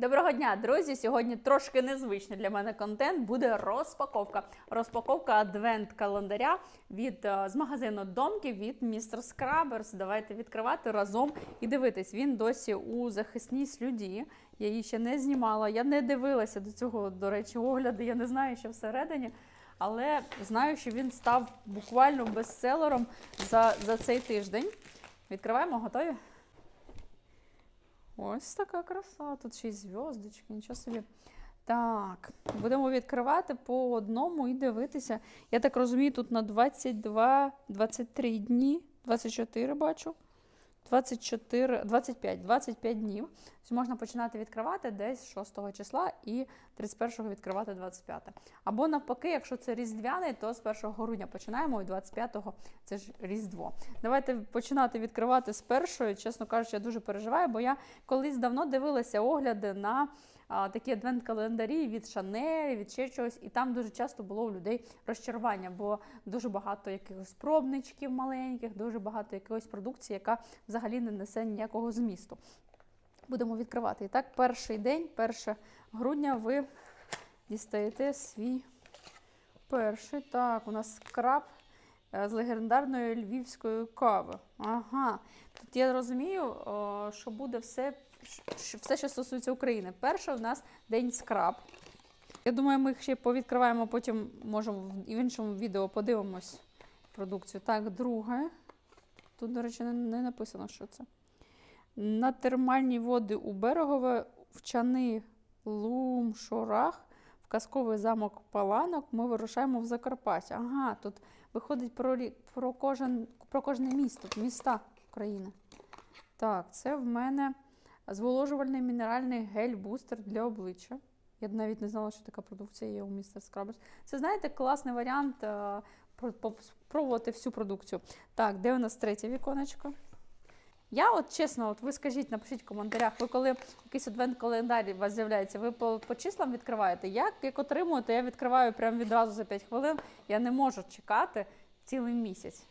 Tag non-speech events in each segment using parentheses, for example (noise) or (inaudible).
Доброго дня, друзі! Сьогодні трошки незвичний для мене контент. Буде розпаковка. Розпаковка адвент-календаря від е, з магазину Домки від Містер Скраберс. Давайте відкривати разом і дивитись. Він досі у захисній слюді. Я її ще не знімала. Я не дивилася до цього, до речі, огляди. Я не знаю, що всередині. Але знаю, що він став буквально бестселером за, за цей тиждень. Відкриваємо, готові? Ось така краса. Тут ще й зв'язочки, нічого собі. Так, будемо відкривати по одному і дивитися. Я так розумію, тут на 22-23 дні, 24 бачу. 24, 25, 25 днів. Тобто можна починати відкривати десь 6 числа і 31-го відкривати 25. Або навпаки, якщо це різдвяний, то з 1 грудня починаємо, і 25-го це ж Різдво. Давайте починати відкривати з першої. Чесно кажучи, я дуже переживаю, бо я колись давно дивилася огляди на такі адвент-календарі від Шанель, від ще чогось, і там дуже часто було у людей розчарування, бо дуже багато якихось пробничків маленьких, дуже багато якоїсь продукції, яка взагалі не несе ніякого змісту. Будемо відкривати. І так, перший день, 1 грудня, ви дістаєте свій перший. Так, у нас скраб е, з легендарної львівської кави. Ага. Тут я розумію, що буде все, що- все, що стосується України. Перше у нас день скраб. Я думаю, ми їх ще повідкриваємо, потім може в в іншому відео подивимось продукцію. Так, друге. Тут, до речі, не написано, що це. На термальні води у берегове, в чани Лумшорах, в казковий замок Паланок ми вирушаємо в Закарпаття. Ага, тут виходить про, про, кожен, про кожне місто, міста України. Так, це в мене зволожувальний мінеральний гель-бустер для обличчя. Я навіть не знала, що така продукція є у містер Scrubbers. Це, знаєте, класний варіант е, спробувати всю продукцію. Так, де у нас третє віконечко? Я от чесно, от ви скажіть, напишіть в коментарях, ви коли якийсь адвент-календар у вас з'являється, ви по, по числам відкриваєте? Як, як отримуєте, я відкриваю прямо відразу за 5 хвилин. Я не можу чекати цілий місяць.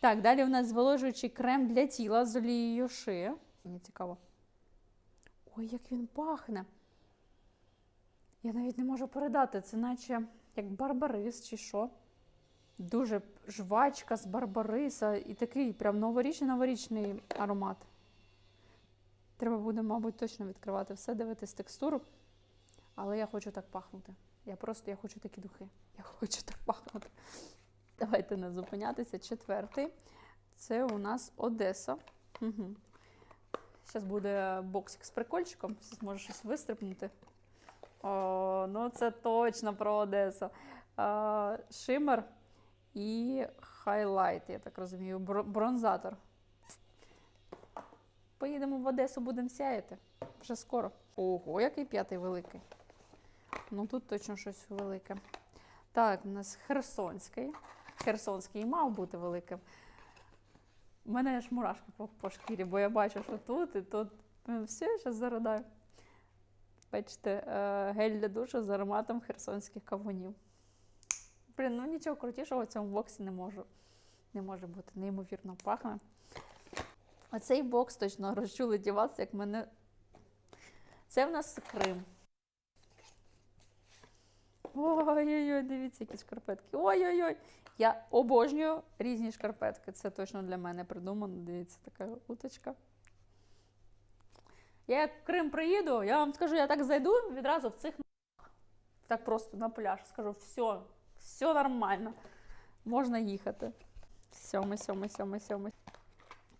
Так, далі у нас зволожуючий крем для тіла з олією ши. Мені цікаво. Ой, як він пахне. Я навіть не можу передати. Це наче як барбарис чи що. Дуже жвачка з барбариса і такий прям новорічний новорічний аромат. Треба буде, мабуть, точно відкривати все, дивитись текстуру. Але я хочу так пахнути. Я просто я хочу такі духи. Я хочу так пахнути. Давайте не зупинятися. Четвертий. Це у нас Одеса. Угу. Зараз буде боксик з прикольчиком. Може щось вистрибнути. О, ну це точно про Одесу. Шимер і хайлайт, я так розумію, бронзатор. Поїдемо в Одесу, будемо сяяти. Вже скоро. Ого, який п'ятий великий. Ну тут точно щось велике. Так, у нас Херсонський. Херсонський мав бути великим. У мене аж мурашки по, по шкірі, бо я бачу, що тут і тут. Ну, Все, я зараз заридаю. Бачите, е, гель для душу з ароматом херсонських кавунів. Блін, ну нічого крутішого в цьому боксі не можу. Не може бути, неймовірно пахне. Оцей бокс точно розчулить вас, як мене. Це в нас Крим. Ой-ой-ой, дивіться, які шкарпетки. Ой-ой-ой. Я обожнюю різні шкарпетки. Це точно для мене придумано. Дивіться, така уточка. Я як в Крим приїду, я вам скажу, я так зайду відразу в цих так просто на пляж. Скажу, все, все нормально. Можна їхати. Сьомий, сьомий, сьомий, сьомий.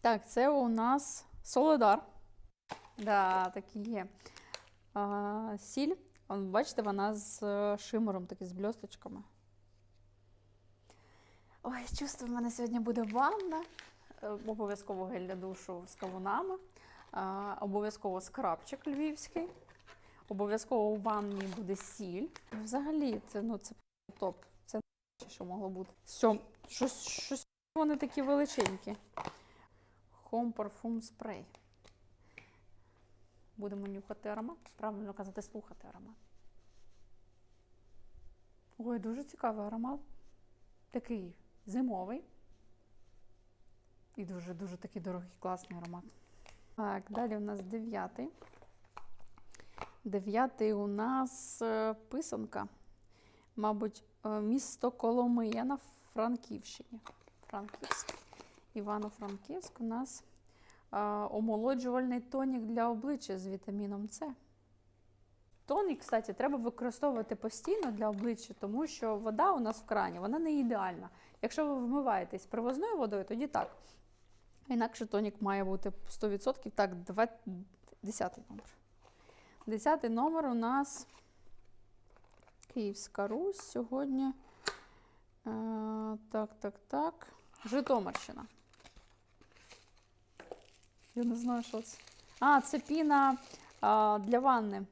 Так, це у нас Солодар. Да, такі є. А, сіль. Бачите, вона з е, шимером, такі з бльосточками. Ой, чувство, в мене сьогодні буде ванна. Е, Обов'язково гель для душу з кавунами. Обов'язково скрабчик львівський. Обов'язково у ванні буде сіль. Взагалі, це, ну, це топ. Це найкраще, що могло бути. Що, щось, вони такі величенькі. Home Parfum Spray. Будемо нюхати аромат. Правильно казати, слухати аромат. Ой, дуже цікавий аромат. Такий зимовий. І дуже-дуже такий дорогий, класний аромат. Так, далі у нас дев'ятий. Дев'ятий у нас е, писанка. Мабуть, е, місто Коломия на Франківщині. Франківськ. Івано-Франківськ у нас е, омолоджувальний тонік для обличчя з вітаміном С. Тонік, кстати, треба використовувати постійно для обличчя, тому що вода у нас в крані, вона не ідеальна. Якщо ви вмиваєтесь привозною водою, тоді так. Інакше тонік має бути 100%. Так, 20, 10 номер. Десятий номер у нас Київська Русь сьогодні. Е, так, так, так. Житомирщина. Я не знаю, що це. А, це піна а, для ванни.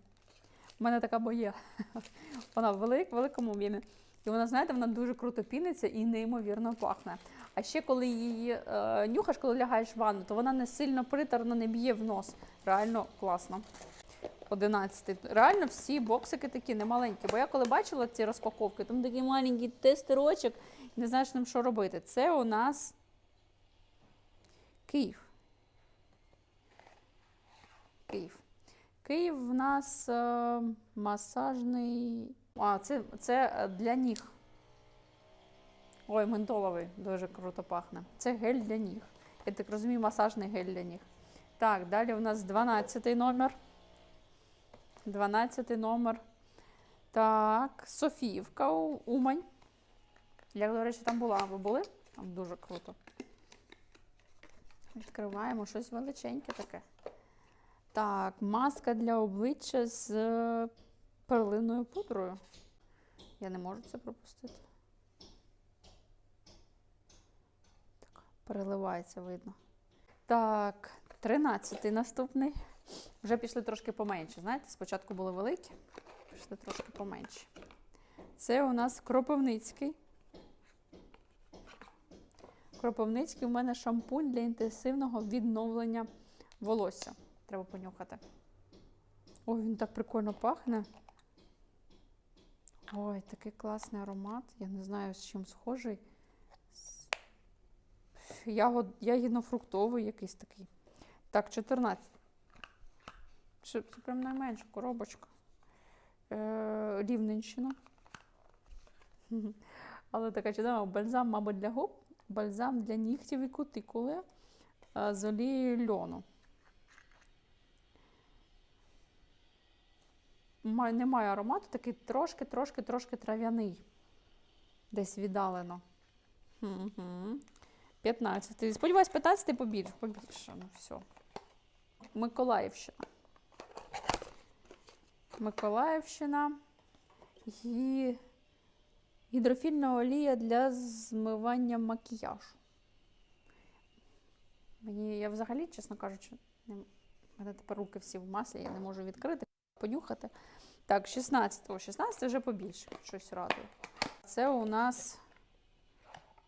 У мене така боє. (laughs) Вона в велик, великому об'ємі. І вона, знаєте, вона дуже круто піниться і неймовірно пахне. А ще коли її е, нюхаєш, коли лягаєш в ванну, то вона не сильно приторно не б'є в нос. Реально класно. 11. Реально всі боксики такі немаленькі. Бо я коли бачила ці розпаковки, там такий маленький тестерочок, не знаєш ним, що робити. Це у нас Київ. Київ. Київ в нас е, масажний. А, це, це е, для ніг. Ой, ментоловий, дуже круто пахне. Це гель для ніг. Я так розумію, масажний гель для ніг. Так, далі у нас 12 номер. 12 номер. Так, Софіївка, Умань. Я, до речі, там була. Ви були? Там дуже круто. Відкриваємо щось величеньке таке. Так, маска для обличчя з е, перлиною пудрою. Я не можу це пропустити. Так, переливається, видно. Так, 13-й наступний. Вже пішли трошки поменше. Знаєте, спочатку були великі, пішли трошки поменше. Це у нас Кропивницький. Кропивницький у мене шампунь для інтенсивного відновлення волосся. Треба понюхати. Ой, він так прикольно пахне. Ой, такий класний аромат. Я не знаю, з чим схожий. Ягод... Ягідно-фруктовий якийсь такий. Так, 14. Це, це прям найменша коробочка. Е, Рівненщина. (laughs) Але така чудова. Бальзам, мабуть, для губ, бальзам для нігтів і кутикули е, з олією льону. Немає аромату, такий трошки, трошки, трошки трав'яний. Десь віддалено. Угу. 15. Сподіваюсь, 15 побільше. побільше. Ну, все. Миколаївщина. Миколаївщина. І гідрофільна олія для змивання макіяжу. Мені, я взагалі, чесно кажучи, не, мене тепер руки всі в маслі, я не можу відкрити, понюхати. Так, 16. О, 16 вже побільше. Щось радує. Це у нас.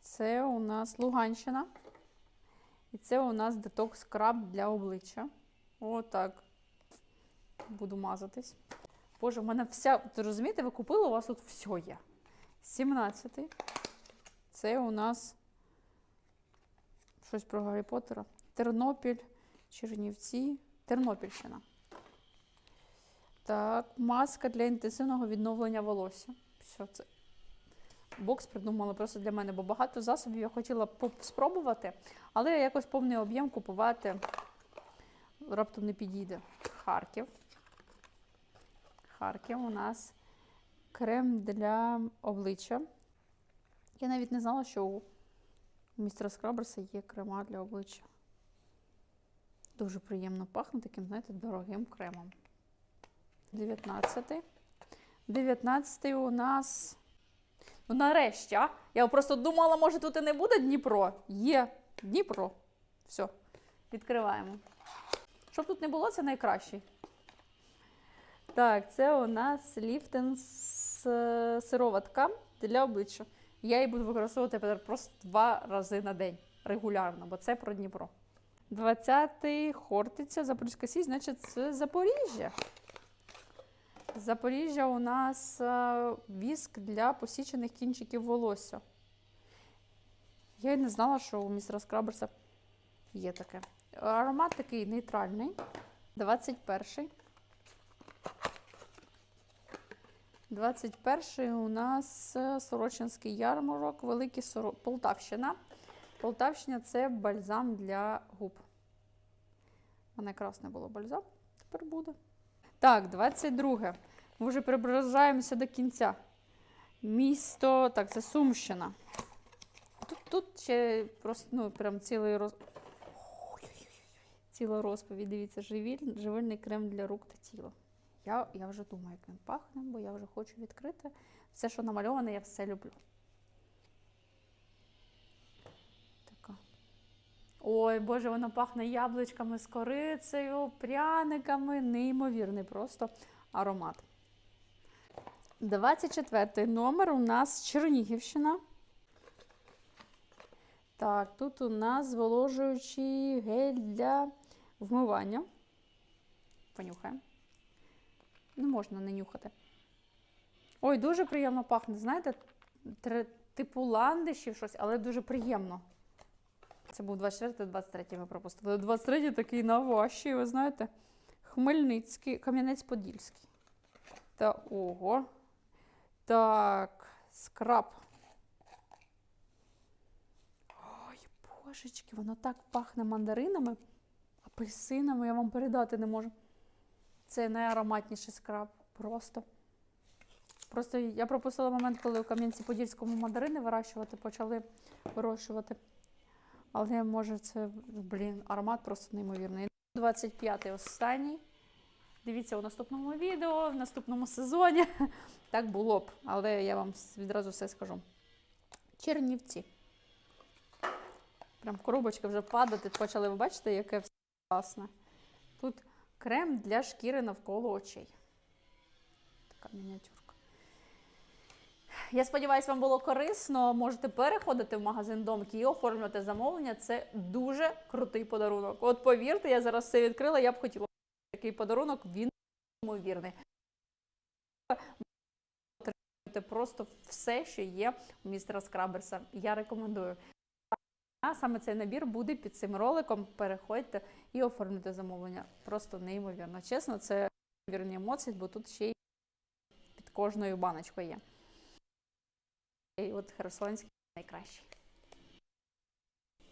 Це у нас Луганщина. І це у нас детокс краб для обличчя. Отак. Буду мазатись. Боже, в мене вся. Ви розумієте, ви купили, у вас тут все є. 17. Це у нас щось про Гаррі Поттера. Тернопіль, Чернівці, Тернопільщина. Так, маска для інтенсивного відновлення волосся. Все це. Бокс придумали просто для мене, бо багато засобів я хотіла спробувати, але якось повний об'єм купувати раптом не підійде. Харків. Харків у нас крем для обличчя. Я навіть не знала, що у містера Скраберса є крема для обличчя. Дуже приємно пахне таким, знаєте, дорогим кремом. 19. 19 у нас. Ну, нарешті, а? Я просто думала, може, тут і не буде Дніпро. Є Дніпро. Все, відкриваємо. Щоб тут не було, це найкращий. Так, це у нас ліфтен сироватка для обличчя. Я її буду використовувати тепер просто два рази на день регулярно, бо це про Дніпро. 20-й Хортиця, Запорізька Січ, значить, це Запоріжжя. Запоріжжя у нас е, віск для посічених кінчиків волосся. Я й не знала, що у містера Скраберса є таке. Аромат такий нейтральний. 21-й. 21-й у нас е, Сорочинський ярмарок, Великий Соро... Полтавщина. Полтавщина це бальзам для губ. У мене якраз не було бальзам, тепер буде. Так, 22. Ми вже приближаємося до кінця. Місто, так, це Сумщина. Тут, тут ще просто ну, прям цілий роз... Ціла розповідь. Дивіться, живіль, живильний крем для рук та тіла. Я, я вже думаю, як він пахне, бо я вже хочу відкрити. Все, що намальоване, я все люблю. Така. Ой, Боже, воно пахне яблучками з корицею, пряниками. Неймовірний просто аромат. 24 номер у нас Чернігівщина. Так, тут у нас зволожуючий гель для вмивання. Понюхаємо. Не можна не нюхати. Ой, дуже приємно пахне. Знаєте, типу ландишів щось, але дуже приємно. Це був 24-23 ми пропустили. 23 такий наващий, ви знаєте. Хмельницький, Кам'янець-Подільський. Та ого. Так, скраб. Ой, божечки, воно так пахне мандаринами, апельсинами, я вам передати не можу. Це найароматніший скраб. Просто. Просто я пропустила момент, коли у Кам'янці-Подільському мандарини вирощувати, почали вирощувати. Але може це, блін, аромат просто неймовірний. 25-й останній. Дивіться у наступному відео, в наступному сезоні. (laughs) Так було б, але я вам відразу все скажу. Чернівці. Прям коробочки вже падати почали. Ви бачите, яке все класне. Тут крем для шкіри навколо очей. Така мініатюрка. Я сподіваюся, вам було корисно. Можете переходити в магазин Домки і оформлювати замовлення. Це дуже крутий подарунок. От повірте, я зараз все відкрила, я б хотіла такий подарунок, він неймовірний. Отримуєте просто все, що є у містера Скраберса. Я рекомендую. А саме цей набір буде під цим роликом. Переходьте і оформлюйте замовлення. Просто неймовірно. Чесно, це неймовірні емоції, бо тут ще й під кожною баночкою є. І от Херсонський найкращий.